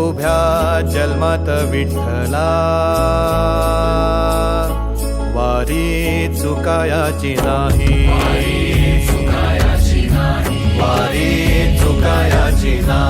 उभ्या जन्मात विठ्ठला। वारी चुकायाची नाही। वारी चुकायाची नाही।